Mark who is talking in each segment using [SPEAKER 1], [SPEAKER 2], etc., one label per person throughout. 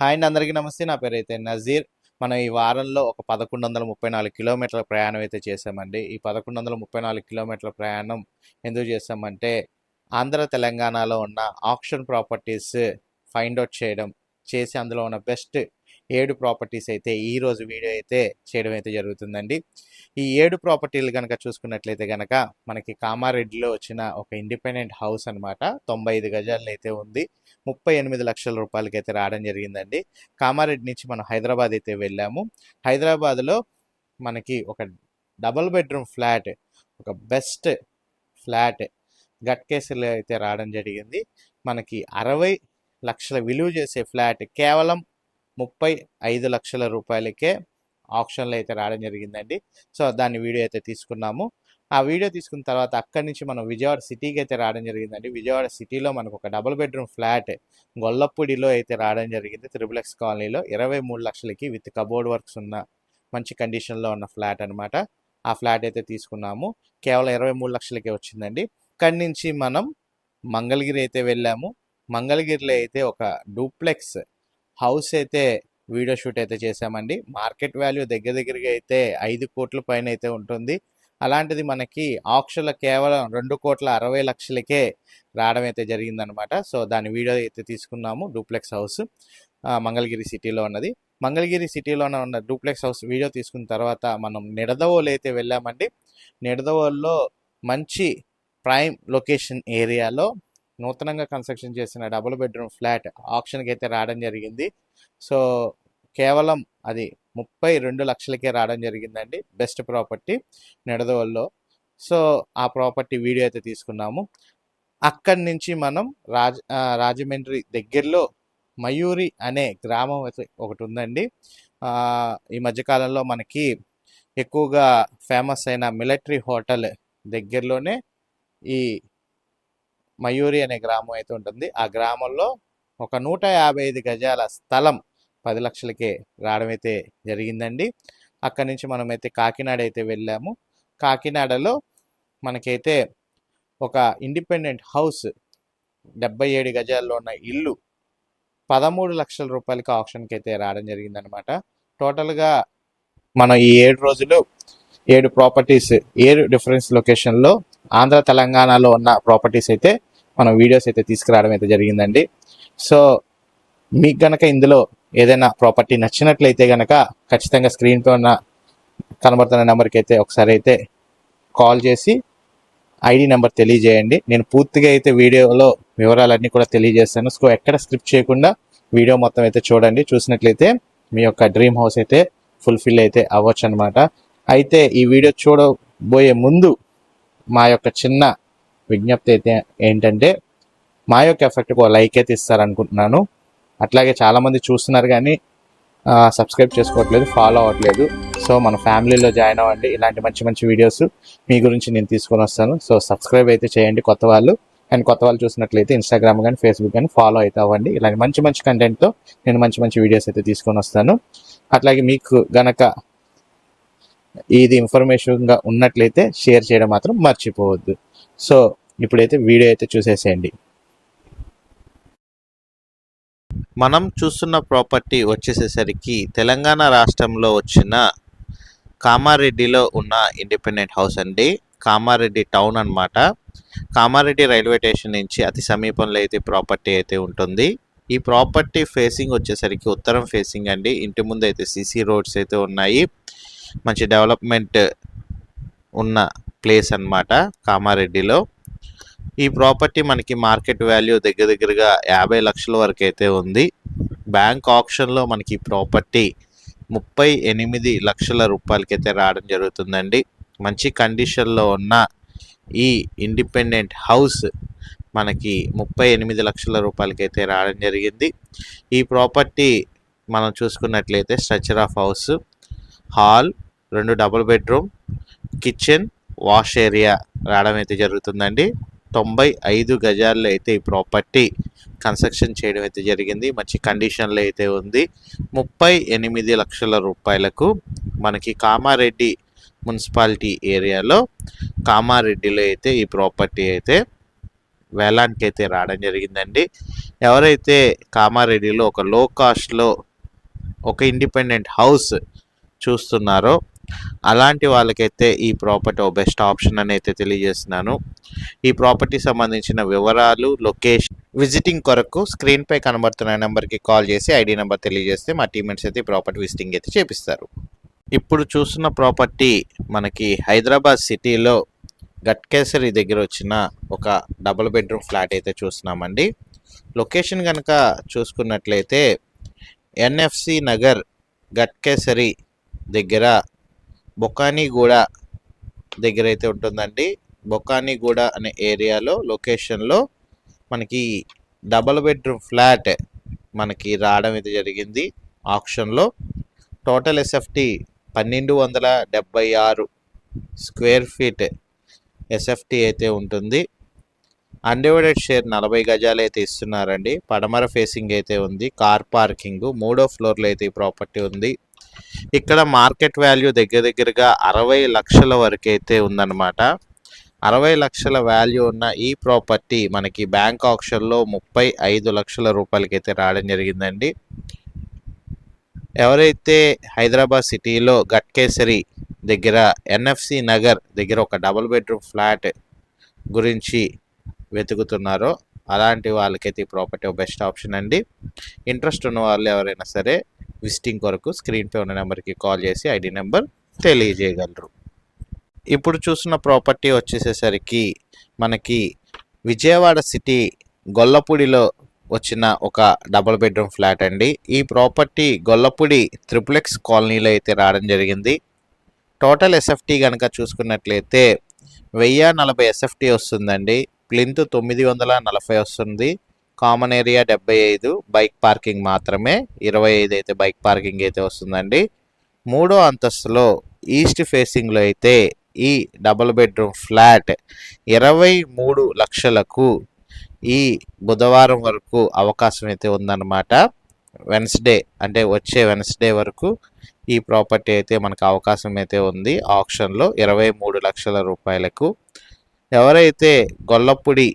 [SPEAKER 1] Hi అండి అందరికీ నమస్తే. నా పేరు అయితే నజీర్. మనం ఈ వారంలో ఒక పదకొండు వందల ముప్పై నాలుగు కిలోమీటర్ల ప్రయాణం అయితే చేసామండి ఈ పదకొండు వందల ముప్పై నాలుగు కిలోమీటర్ల ప్రయాణం ఎందుకు చేసామంటే ఆంధ్ర తెలంగాణలో ఉన్న ఆప్షన్ ప్రాపర్టీస్ ఫైండ్ అవుట్ చేయడం చేసి అందులో ఉన్న బెస్ట్ ఏడు ప్రాపర్టీస్ అయితే ఈ రోజు వీడియో అయితే చేయడం అయితే జరుగుతుందండి. ఈ ఏడు ప్రాపర్టీలు కనుక చూసుకున్నట్లయితే కనుక మనకి కామారెడ్డిలో వచ్చిన ఒక ఇండిపెండెంట్ హౌస్ అనమాట తొంభై ఐదు గజాల్లో అయితే ఉంది. ముప్పై ఎనిమిది లక్షల రూపాయలకి అయితే రావడం జరిగిందండి. కామారెడ్డి నుంచి మనం హైదరాబాద్ అయితే వెళ్ళాము. హైదరాబాద్లో మనకి ఒక డబల్ బెడ్రూమ్ ఫ్లాట్ ఒక బెస్ట్ ఫ్లాట్ గట్కేసీలో అయితే రావడం జరిగింది. మనకి అరవై లక్షల విలువ చేసే ఫ్లాట్ కేవలం ముప్పై ఐదు లక్షల రూపాయలకే ఆప్షన్లు అయితే రావడం జరిగిందండి. సో దాన్ని వీడియో అయితే తీసుకున్నాము. ఆ వీడియో తీసుకున్న తర్వాత అక్కడి నుంచి మనం విజయవాడ సిటీకి అయితే రావడం జరిగిందండి. విజయవాడ సిటీలో మనకు ఒక డబుల్ బెడ్రూమ్ ఫ్లాట్ గొల్లపూడిలో అయితే రావడం జరిగింది. త్రిబులెక్స్ కాలనీలో ఇరవై మూడు లక్షలకి విత్ కబోర్డ్ వర్క్స్ ఉన్న మంచి కండిషన్లో ఉన్న ఫ్లాట్ అనమాట ఆ ఫ్లాట్ అయితే తీసుకున్నాము. కేవలం ఇరవై మూడు లక్షలకే వచ్చిందండి. అక్కడి నుంచి మనం మంగళగిరి అయితే వెళ్ళాము. మంగళగిరిలో అయితే ఒక డూప్లెక్స్ హౌస్ అయితే వీడియో షూట్ అయితే చేసామండి మార్కెట్ వాల్యూ దగ్గర దగ్గరగా అయితే ఐదు కోట్ల పైన అయితే ఉంటుంది. అలాంటిది మనకి ఆక్షన్లో కేవలం రెండు కోట్ల అరవై లక్షలకే రావడం అయితే జరిగిందనమాట సో దాని వీడియో అయితే తీసుకున్నాము. Duplex house. మంగళగిరి సిటీలో ఉన్నది. మంగళగిరి సిటీలోనే ఉన్న డూప్లెక్స్ హౌస్ వీడియో తీసుకున్న తర్వాత మనం నిడదవోలు అయితే వెళ్ళామండి. నిడదవోల్లో మంచి ప్రైమ్ లొకేషన్ ఏరియాలో నూతనంగా కన్స్ట్రక్షన్ చేసిన డబుల్ బెడ్రూమ్ ఫ్లాట్ ఆప్షన్కి అయితే రావడం జరిగింది. సో కేవలం అది ముప్పై రెండు లక్షలకే రావడం జరిగిందండి. బెస్ట్ ప్రాపర్టీ నిడదవల్లో. సో ఆ ప్రాపర్టీ వీడియో అయితే తీసుకున్నాము. అక్కడి నుంచి మనం రాజ రాజమండ్రి దగ్గరలో మయూరి అనే గ్రామం అయితే ఒకటి ఉందండి ఈ మధ్యకాలంలో మనకి ఎక్కువగా ఫేమస్ అయిన మిలిటరీ హోటల్ దగ్గరలోనే ఈ మయూరి అనే గ్రామం అయితే ఉంటుంది. ఆ గ్రామంలో ఒక నూట యాభై ఐదు గజాల స్థలం పది లక్షలకే రావడం అయితే జరిగిందండి. అక్కడి నుంచి మనమైతే కాకినాడ అయితే వెళ్ళాము. కాకినాడలో మనకైతే ఒక ఇండిపెండెంట్ హౌస్ డెబ్బై ఏడు గజాల్లో ఉన్న ఇల్లు పదమూడు లక్షల రూపాయలకి ఆప్షన్కి అయితే రావడం జరిగిందనమాట టోటల్గా మనం ఈ ఏడు రోజులు ఏడు ప్రాపర్టీస్ ఏడు డిఫరెన్స్ లొకేషన్లో ఆంధ్ర తెలంగాణలో ఉన్న ప్రాపర్టీస్ అయితే మనం వీడియోస్ అయితే తీసుకురావడం అయితే జరిగిందండి. సో మీకు గనక ఇందులో ఏదైనా ప్రాపర్టీ నచ్చినట్లయితే గనక ఖచ్చితంగా స్క్రీన్ పై ఉన్న కనబడుతున్న నెంబర్కి అయితే ఒకసారి అయితే కాల్ చేసి ఐడి నెంబర్ తెలియజేయండి. నేను పూర్తిగా అయితే వీడియోలో వివరాలన్నీ కూడా తెలియజేస్తాను. సో ఎక్కడ స్క్రిప్ట్ చేయకుండా వీడియో మొత్తం అయితే చూడండి. చూసినట్లయితే మీ యొక్క డ్రీమ్ హౌస్ అయితే ఫుల్ఫిల్ అయితే అవ్వచ్చు అనమాట అయితే ఈ వీడియో చూడబోయే ముందు మా యొక్క చిన్న విజ్ఞప్తి అయితే ఏంటంటే మా యొక్క ఎఫెక్ట్కి ఒక లైక్ అయితే ఇస్తారనుకుంటున్నాను. అట్లాగే చాలామంది చూస్తున్నారు కానీ సబ్స్క్రైబ్ చేసుకోవట్లేదు ఫాలో అవ్వట్లేదు. సో మన ఫ్యామిలీలో జాయిన్ అవ్వండి. ఇలాంటి మంచి మంచి వీడియోస్ మీ గురించి నేను తీసుకొని వస్తాను. సో సబ్స్క్రైబ్ అయితే చేయండి కొత్త వాళ్ళు. అండ్ కొత్త వాళ్ళు చూసినట్లయితే ఇన్స్టాగ్రామ్ కానీ ఫేస్బుక్ కానీ ఫాలో అయితే అవ్వండి. ఇలాంటి మంచి మంచి కంటెంట్తో నేను మంచి మంచి వీడియోస్ అయితే తీసుకొని వస్తాను. అట్లాగే మీకు గనక ఇది ఇన్ఫర్మేషన్గా ఉన్నట్లయితే షేర్ చేయడం మాత్రం మర్చిపోవద్దు. సో ఇప్పుడైతే వీడియో అయితే చూసేసేయండి. మనం చూస్తున్న ప్రాపర్టీ వచ్చేసేసరికి తెలంగాణ రాష్ట్రంలో వచ్చిన కామారెడ్డిలో ఉన్న ఇండిపెండెంట్ హౌస్ అండి. కామారెడ్డి టౌన్ అన్నమాట. కామారెడ్డి రైల్వే స్టేషన్ నుంచి అతి సమీపంలో అయితే ప్రాపర్టీ అయితే ఉంటుంది. ఈ ప్రాపర్టీ ఫేసింగ్ వచ్చేసరికి ఉత్తరం ఫేసింగ్ అండి. ఇంటి ముందు అయితే సీసీ రోడ్స్ అయితే ఉన్నాయి. మంచి డెవలప్మెంట్ ఉన్న ప్లేస్ అన్నమాట కామారెడ్డిలో. ఈ ప్రాపర్టీ మనకి మార్కెట్ వాల్యూ దగ్గర దగ్గరగా యాభై లక్షల వరకు అయితే ఉంది. బ్యాంక్ ఆప్షన్లో మనకి ఈ ప్రాపర్టీ ముప్పై ఎనిమిది లక్షల రూపాయలకైతే రావడం జరుగుతుందండి. మంచి కండిషన్లో ఉన్న ఈ ఇండిపెండెంట్ హౌస్ మనకి ముప్పై ఎనిమిది లక్షల రూపాయలకైతే రావడం జరిగింది. ఈ ప్రాపర్టీ మనం చూసుకున్నట్లయితే స్ట్రక్చర్ ఆఫ్ హౌస్ హాల్ రెండు double bedroom kitchen wash area రావడం అయితే జరుగుతుందండి. తొంభై ఐదు గజాల్లో అయితే ఈ ప్రాపర్టీ కన్స్ట్రక్షన్ చేయడం అయితే జరిగింది. మంచి కండిషన్లో అయితే ఉంది. ముప్పై ఎనిమిది లక్షల రూపాయలకు మనకి కామారెడ్డి మున్సిపాలిటీ ఏరియాలో కామారెడ్డిలో అయితే ఈ ప్రాపర్టీ అయితే వేలానికి అయితే రావడం జరిగిందండి. ఎవరైతే కామారెడ్డిలో ఒక లో కాస్ట్లో ఒక ఇండిపెండెంట్ హౌస్ చూస్తున్నారో అలాంటి వాళ్ళకైతే ఈ ప్రాపర్టీ ఒక బెస్ట్ ఆప్షన్ అని అయితే తెలియజేస్తున్నాను. ఈ ప్రాపర్టీ సంబంధించిన వివరాలు లొకేషన్ విజిటింగ్ కొరకు స్క్రీన్పై కనబడుతున్న నెంబర్కి కాల్ చేసి ఐడి నెంబర్ తెలియజేస్తే మా టీమెంట్స్ అయితే ప్రాపర్టీ విజిటింగ్ అయితే చేపిస్తారు. ఇప్పుడు చూస్తున్న ప్రాపర్టీ మనకి హైదరాబాద్ సిటీలో గట్కేసరి దగ్గర వచ్చిన ఒక డబుల్ బెడ్రూమ్ ఫ్లాట్ అయితే చూస్తున్నామండి. లొకేషన్ కనుక చూసుకున్నట్లయితే ఎన్ఎఫ్సి నగర్ గట్కేసరి దగ్గర బొకానీగూడ దగ్గర అయితే ఉంటుందండి. బొకానీగూడ అనే ఏరియాలో లొకేషన్లో మనకి డబల్ బెడ్రూమ్ ఫ్లాట్ మనకి రావడం అయితే జరిగింది. ఆప్షన్లో టోటల్ ఎస్ఎఫ్టీ పన్నెండు వందల డెబ్బై ఆరు స్క్వేర్ ఫీట్ ఎస్ఎఫ్టీ అయితే ఉంటుంది. అన్డివైడెడ్ షేర్ నలభై గజాలు అయితే ఇస్తున్నారండి. పడమర ఫేసింగ్ అయితే ఉంది. కార్ పార్కింగ్ మూడో ఫ్లోర్లో అయితే ఈ ప్రాపర్టీ ఉంది. ఇక్కడ మార్కెట్ వాల్యూ దగ్గర దగ్గరగా అరవై లక్షల వరకు అయితే ఉందన్నమాట. అరవై లక్షల వాల్యూ ఉన్న ఈ ప్రాపర్టీ మనకి బ్యాంక్ ఆప్షన్లో ముప్పై ఐదు లక్షల రూపాయలకి అయితే రావడం జరిగిందండి. ఎవరైతే హైదరాబాద్ సిటీలో గట్కేసరి దగ్గర ఎన్ఎఫ్సి నగర్ దగ్గర ఒక డబుల్ బెడ్రూమ్ ఫ్లాట్ గురించి వెతుకుతున్నారో అలాంటి వాళ్ళకైతే ఈ ప్రాపర్టీ ఒక బెస్ట్ ఆప్షన్ అండి. ఇంట్రెస్ట్ ఉన్న వాళ్ళు ఎవరైనా సరే విజిటింగ్ కొరకు స్క్రీన్పై ఉన్న నెంబర్కి కాల్ చేసి ఐడి నెంబర్ తెలియజేయగలరు. ఇప్పుడు చూసిన ప్రాపర్టీ వచ్చేసేసరికి మనకి విజయవాడ సిటీ గొల్లపూడిలో వచ్చిన ఒక డబుల్ బెడ్రూమ్ ఫ్లాట్ అండి. ఈ ప్రాపర్టీ గొల్లపూడి త్రిపులెక్స్ కాలనీలో అయితే రావడం జరిగింది. టోటల్ ఎస్ఎఫ్టీ కనుక చూసుకున్నట్లయితే వెయ్యి నలభై ఎస్ఎఫ్టీ వస్తుందండి. ప్లింత్ తొమ్మిది వందల నలభై వస్తుంది. కామన్ ఏరియా డెబ్బై ఐదు బైక్ పార్కింగ్ మాత్రమే. ఇరవై ఐదు అయితే బైక్ పార్కింగ్ అయితే వస్తుందండి. మూడో అంతస్తులో ఈస్ట్ ఫేసింగ్లో అయితే ఈ డబుల్ బెడ్రూమ్ ఫ్లాట్ ఇరవై మూడు లక్షలకు ఈ బుధవారం వరకు అవకాశం అయితే ఉందన్నమాట. వెన్స్డే అంటే వచ్చే వెన్స్డే వరకు ఈ ప్రాపర్టీ అయితే మనకు అవకాశం అయితే ఉంది. ఆప్షన్లో ఇరవై మూడు లక్షల రూపాయలకు. ఎవరైతే గొల్లపూడి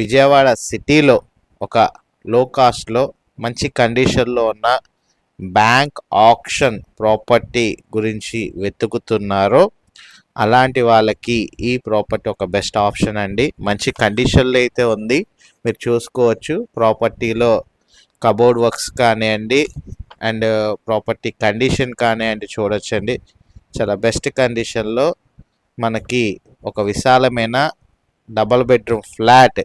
[SPEAKER 1] విజయవాడ సిటీలో ఒక లో కాస్ట్లో మంచి కండిషన్లో ఉన్న బ్యాంక్ ఆప్షన్ ప్రాపర్టీ గురించి వెతుకుతున్నారో. అలాంటి వాళ్ళకి ఈ ప్రాపర్టీ ఒక బెస్ట్ ఆప్షన్ అండి. మంచి కండిషన్లో అయితే ఉంది. మీరు చూసుకోవచ్చు ప్రాపర్టీలో కబోర్డ్ వర్క్స్ కానివ్వండి అండ్ ప్రాపర్టీ కండిషన్ కానివ్వండి చూడొచ్చండి. చాలా బెస్ట్ కండిషన్లో మనకి ఒక విశాలమైన double bedroom flat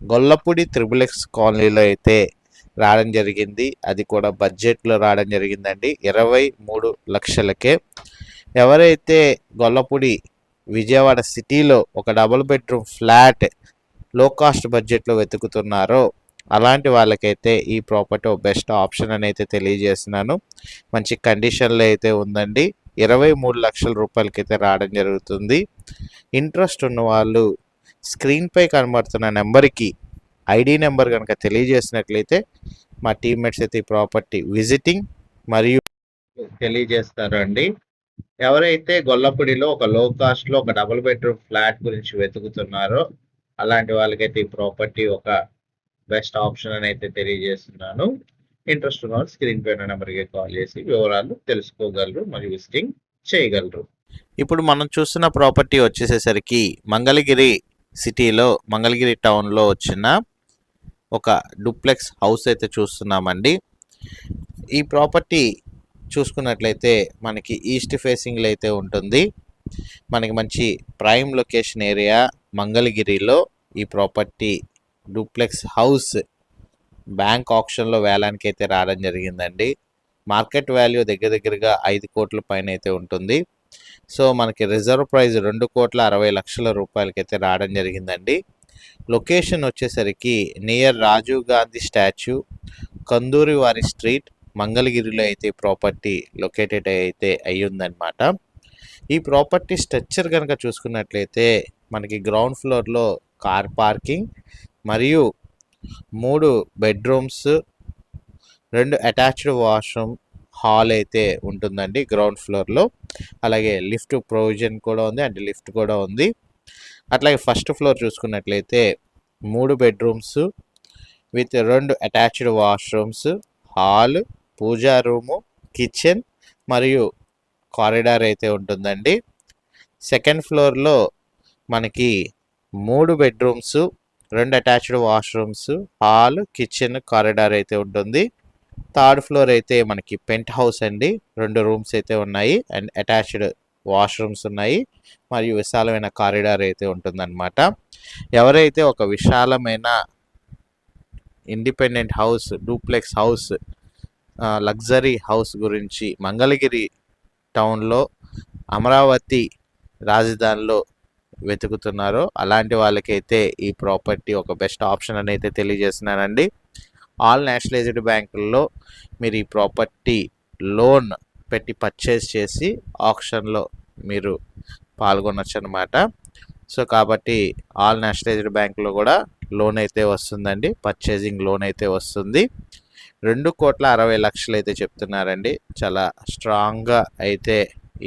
[SPEAKER 1] Gollapudi triple X కాలనీలో అయితే రావడం జరిగింది. అది కూడా బడ్జెట్లో రావడం జరిగిందండి. ఇరవై మూడు లక్షలకే. ఎవరైతే గొల్లపూడి విజయవాడ సిటీలో ఒక డబుల్ బెడ్రూమ్ ఫ్లాట్లో కాస్ట్ బడ్జెట్లో వెతుకుతున్నారో అలాంటి వాళ్ళకైతే ఈ ప్రాపర్టీ బెస్ట్ ఆప్షన్ అని అయితే తెలియజేస్తున్నాను. మంచి కండిషన్లో అయితే ఉందండి. ఇరవై మూడు లక్షల రూపాయలకైతే రావడం జరుగుతుంది. ఇంట్రెస్ట్ ఉన్న వాళ్ళు స్క్రీన్పై కనబడుతున్న నెంబర్కి ఐడి నెంబర్ కనుక తెలియజేసినట్లయితే మా టీమ్మేట్స్ అయితే ఈ ప్రాపర్టీ విజిటింగ్ మరియు తెలియజేస్తారు అండి ఎవరైతే గొల్లపూడిలో ఒక లో కాస్ట్లో ఒక డబుల్ బెడ్రూమ్ ఫ్లాట్ గురించి వెతుకుతున్నారో అలాంటి వాళ్ళకైతే ఈ ప్రాపర్టీ ఒక బెస్ట్ ఆప్షన్ అని అయితే తెలియజేస్తున్నాను. ఇంట్రెస్ట్ ఉన్న వాళ్ళు స్క్రీన్ పైన నెంబర్కి కాల్ చేసి వివరాలు తెలుసుకోగలరు మరియు విజిటింగ్ చేయగలరు. ఇప్పుడు మనం చూస్తున్న ప్రాపర్టీ వచ్చేసేసరికి మంగళగిరి సిటీలో మంగళగిరి టౌన్లో వచ్చిన ఒక డూప్లెక్స్ హౌస్ అయితే చూస్తున్నామండి. ఈ ప్రాపర్టీ చూసుకున్నట్లయితే మనకి ఈస్ట్ ఫేసింగ్లో అయితే ఉంటుంది. మనకి మంచి ప్రైమ్ లొకేషన్ ఏరియా మంగళగిరిలో ఈ ప్రాపర్టీ డూప్లెక్స్ హౌస్ బ్యాంక్ ఆప్షన్లో వేలానికి అయితే రావడం జరిగిందండి. మార్కెట్ వాల్యూ దగ్గర దగ్గరగా ఐదు కోట్ల పైన అయితే ఉంటుంది. సో మనకి రిజర్వ్ ప్రైజ్ రెండు కోట్ల అరవై లక్షల రూపాయలకైతే రావడం జరిగిందండి. లొకేషన్ వచ్చేసరికి నియర్ రాజీవ్ గాంధీ స్టాచ్యూ కందూరి వారి స్ట్రీట్ మంగళగిరిలో అయితే ప్రాపర్టీ లొకేటెడ్ అయితే అయ్యిందనమాట ఈ ప్రాపర్టీ స్ట్రక్చర్ కనుక చూసుకున్నట్లయితే మనకి గ్రౌండ్ ఫ్లోర్లో కార్ పార్కింగ్ మరియు మూడు బెడ్రూమ్స్ రెండు అటాచ్డ్ వాష్రూమ్ హాల్ అయితే ఉంటుందండి గ్రౌండ్ ఫ్లోర్లో. అలాగే లిఫ్ట్ ప్రొవిజన్ కూడా ఉంది అండ్ లిఫ్ట్ కూడా ఉంది. అట్లాగే ఫస్ట్ ఫ్లోర్ చూసుకున్నట్లయితే మూడు బెడ్రూమ్స్ విత్ రెండు అటాచ్డ్ వాష్రూమ్స్ హాల్ పూజా రూము కిచెన్ మరియు కారిడార్ అయితే ఉంటుందండి. సెకండ్ ఫ్లోర్లో మనకి మూడు బెడ్రూమ్స్ రెండు attached washrooms hall kitchen corridor అయితే ఉంటుంది. థర్డ్ ఫ్లోర్ అయితే మనకి పెంట్ హౌస్ అండి. రెండు రూమ్స్ అయితే ఉన్నాయి. అండ్ అటాచ్డ్ వాష్రూమ్స్ ఉన్నాయి. మరియు విశాలమైన కారిడార్ అయితే ఉంటుందన్నమాట. ఎవరైతే ఒక విశాలమైన independent house duplex house luxury house గురించి మంగళగిరి టౌన్లో అమరావతి రాజధానిలో వెతుకుతున్నారో అలాంటి వాళ్ళకైతే ఈ ప్రాపర్టీ ఒక బెస్ట్ ఆప్షన్ అని అయితే తెలియజేస్తున్నానండి. ఆల్ నేషనలైజ్డ్ బ్యాంకుల్లో మీరు ఈ ప్రాపర్టీ లోన్ పెట్టి పర్చేస్ చేసి ఆప్షన్లో మీరు పాల్గొనొచ్చు అనమాట సో కాబట్టి ఆల్ నేషనలైజ్డ్ బ్యాంకులో కూడా లోన్ అయితే వస్తుందండి. పర్చేసింగ్ లోన్ అయితే వస్తుంది. రెండు కోట్ల అరవై లక్షలు అయితే చెప్తున్నారండి. చాలా స్ట్రాంగ్గా అయితే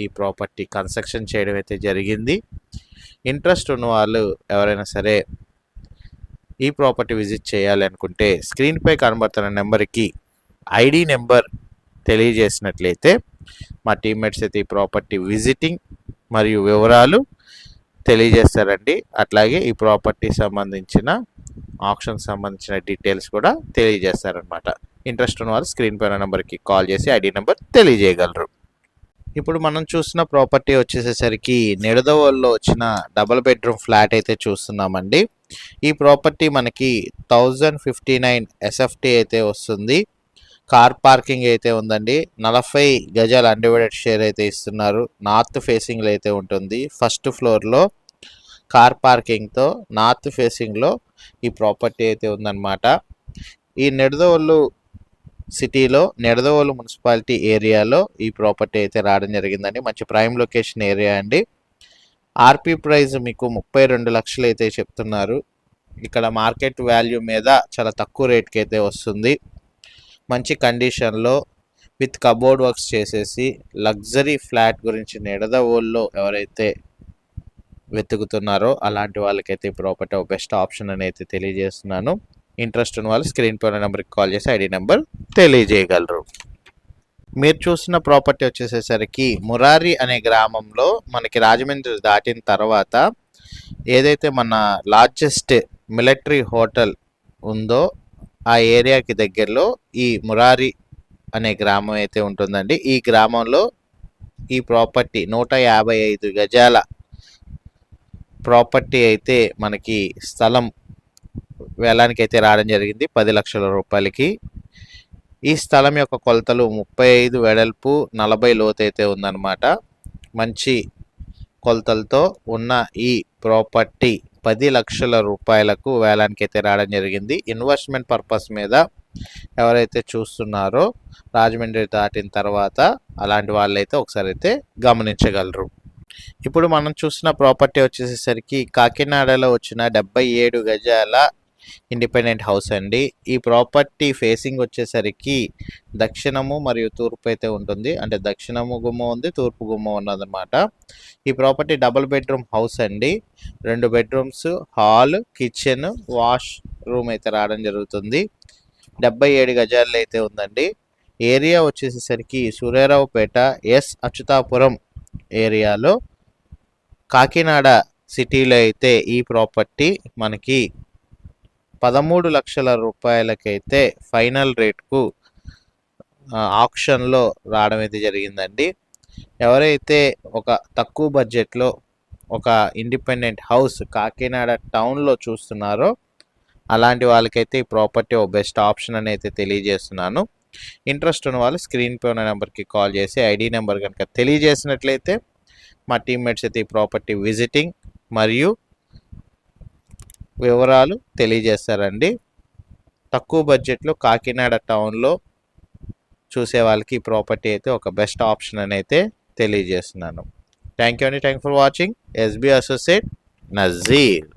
[SPEAKER 1] ఈ ప్రాపర్టీ కన్స్ట్రక్షన్ చేయడం అయితే జరిగింది. ఇంట్రెస్ట్ ఉన్న వాళ్ళు ఎవరైనా సరే ఈ ప్రాపర్టీ విజిట్ చేయాలి అనుకుంటే స్క్రీన్పై కనబడుతున్న నెంబర్కి ఐడి నెంబర్ తెలియజేసినట్లయితే మా టీమ్మేట్స్ అయితే ఈ ప్రాపర్టీ విజిటింగ్ మరియు వివరాలు తెలియజేస్తారండి. అట్లాగే ఈ ప్రాపర్టీ సంబంధించిన ఆప్షన్ సంబంధించిన డీటెయిల్స్ కూడా తెలియజేస్తారనమాట ఇంట్రెస్ట్ ఉన్న వారు స్క్రీన్ పైన నెంబర్కి కాల్ చేసి ఐడి నెంబర్ తెలియజేయగలరు. ఇప్పుడు మనం చూసిన ప్రాపర్టీ వచ్చేసేసరికి నిడదవోల్లో వచ్చిన డబుల్ బెడ్రూమ్ ఫ్లాట్ అయితే చూస్తున్నామండి. ఈ ప్రాపర్టీ మనకి థౌజండ్ ఫిఫ్టీ నైన్ ఎస్ఎఫ్టీ అయితే వస్తుంది. కార్ పార్కింగ్ అయితే ఉందండి. నలభై గజాల అన్డివైడెడ్ షేర్ అయితే ఇస్తున్నారు. నార్త్ ఫేసింగ్లో అయితే ఉంటుంది. ఫస్ట్ ఫ్లోర్లో కార్ పార్కింగ్తో నార్త్ ఫేసింగ్లో ఈ ప్రాపర్టీ అయితే ఉందన్నమాట. ఈ నిడదవోళ్ళు సిటీలో నెడదవోలు మున్సిపాలిటీ ఏరియాలో ఈ ప్రాపర్టీ అయితే రావడం జరిగిందండి. మంచి ప్రైమ్ లొకేషన్ ఏరియా అండి. ఆర్పి ప్రైస్ మీకు ముప్పై రెండు లక్షలు అయితే చెప్తున్నారు. ఇక్కడ మార్కెట్ వాల్యూ మీద చాలా తక్కువ రేట్కి అయితే వస్తుంది. మంచి కండిషన్లో విత్ కబోర్డ్ వర్క్స్ చేసేసి లగ్జరీ ఫ్లాట్ గురించి నిడదవోల్లో ఎవరైతే వెతుకుతున్నారో అలాంటి వాళ్ళకైతే ఈ ప్రాపర్టీ ఒక బెస్ట్ ఆప్షన్ అని అయితే తెలియజేస్తున్నాను. ఇంట్రెస్ట్ ఉన్న వాళ్ళు స్క్రీన్ పైన నెంబర్కి కాల్ చేసి ఐడి నెంబర్ తెలియజేయగలరు. మీరు చూసిన ప్రాపర్టీ వచ్చేసేసరికి మురారి అనే గ్రామంలో మనకి రాజమండ్రి దాటిన తర్వాత ఏదైతే మన లార్జెస్ట్ మిలిటరీ హోటల్ ఉందో ఆ ఏరియాకి దగ్గరలో ఈ మురారి అనే గ్రామం అయితే ఉంటుందండి. ఈ గ్రామంలో ఈ ప్రాపర్టీ నూట యాభై ఐదు గజాల ప్రాపర్టీ అయితే మనకి స్థలం వేలానికి అయితే రావడం జరిగింది. పది లక్షల రూపాయలకి. ఈ స్థలం యొక్క కొలతలు ముప్పై ఐదు వెడల్పు నలభై లోతైతే ఉందన్నమాట. మంచి కొలతలతో ఉన్న ఈ ప్రాపర్టీ పది లక్షల రూపాయలకు వేలానికి అయితే రావడం జరిగింది. ఇన్వెస్ట్మెంట్ పర్పస్ మీద ఎవరైతే చూస్తున్నారో రాజమండ్రి దాటిన తర్వాత అలాంటి వాళ్ళైతే ఒకసారి అయితే గమనించగలరు. ఇప్పుడు మనం చూసిన ప్రాపర్టీ వచ్చేసేసరికి కాకినాడలో వచ్చిన డెబ్బై ఏడు గజాల ఇండిపెండెంట్ హౌస్ అండి. ఈ ప్రాపర్టీ ఫేసింగ్ వచ్చేసరికి దక్షిణము మరియు తూర్పు అయితే ఉంటుంది. అంటే దక్షిణము గుమ్మ ఉంది తూర్పు గుమ్మ ఉన్నదన్నమాట. ఈ ప్రాపర్టీ డబుల్ బెడ్రూమ్ హౌస్ అండి. రెండు bedrooms hall kitchen wash room అయితే రావడం జరుగుతుంది. డెబ్బై ఏడు గజాల్లో అయితే ఉందండి. ఏరియా వచ్చేసేసరికి సూర్యారావుపేట ఎస్ అచ్యుతాపురం ఏరియాలో కాకినాడ సిటీలో అయితే ఈ ప్రాపర్టీ మనకి పదమూడు లక్షల రూపాయలకైతే ఫైనల్ రేట్కు ఆప్షన్లో రావడం అయితే జరిగిందండి. ఎవరైతే ఒక తక్కువ బడ్జెట్లో ఒక ఇండిపెండెంట్ హౌస్ కాకినాడ టౌన్లో చూస్తున్నారో అలాంటి వాళ్ళకైతే ఈ ప్రాపర్టీ ఒక బెస్ట్ ఆప్షన్ అని అయితే తెలియజేస్తున్నాను. ఇంట్రెస్ట్ ఉన్న వాళ్ళు స్క్రీన్ పై ఉన్న నెంబర్కి కాల్ చేసి ఐడి నెంబర్ కనుక తెలియజేసినట్లయితే మా టీమ్మేట్స్ అయితే ఈ ప్రాపర్టీ విజిటింగ్ మరియు వివరాలు తెలియజేస్తారండి. తక్కువ బడ్జెట్లో కాకినాడ టౌన్లో చూసే వాళ్ళకి ఈ ప్రాపర్టీ అయితే ఒక బెస్ట్ ఆప్షన్ అని అయితే తెలియజేస్తున్నాను. థ్యాంక్ యూ అండి. Thank for watching. SB associate Nazeer.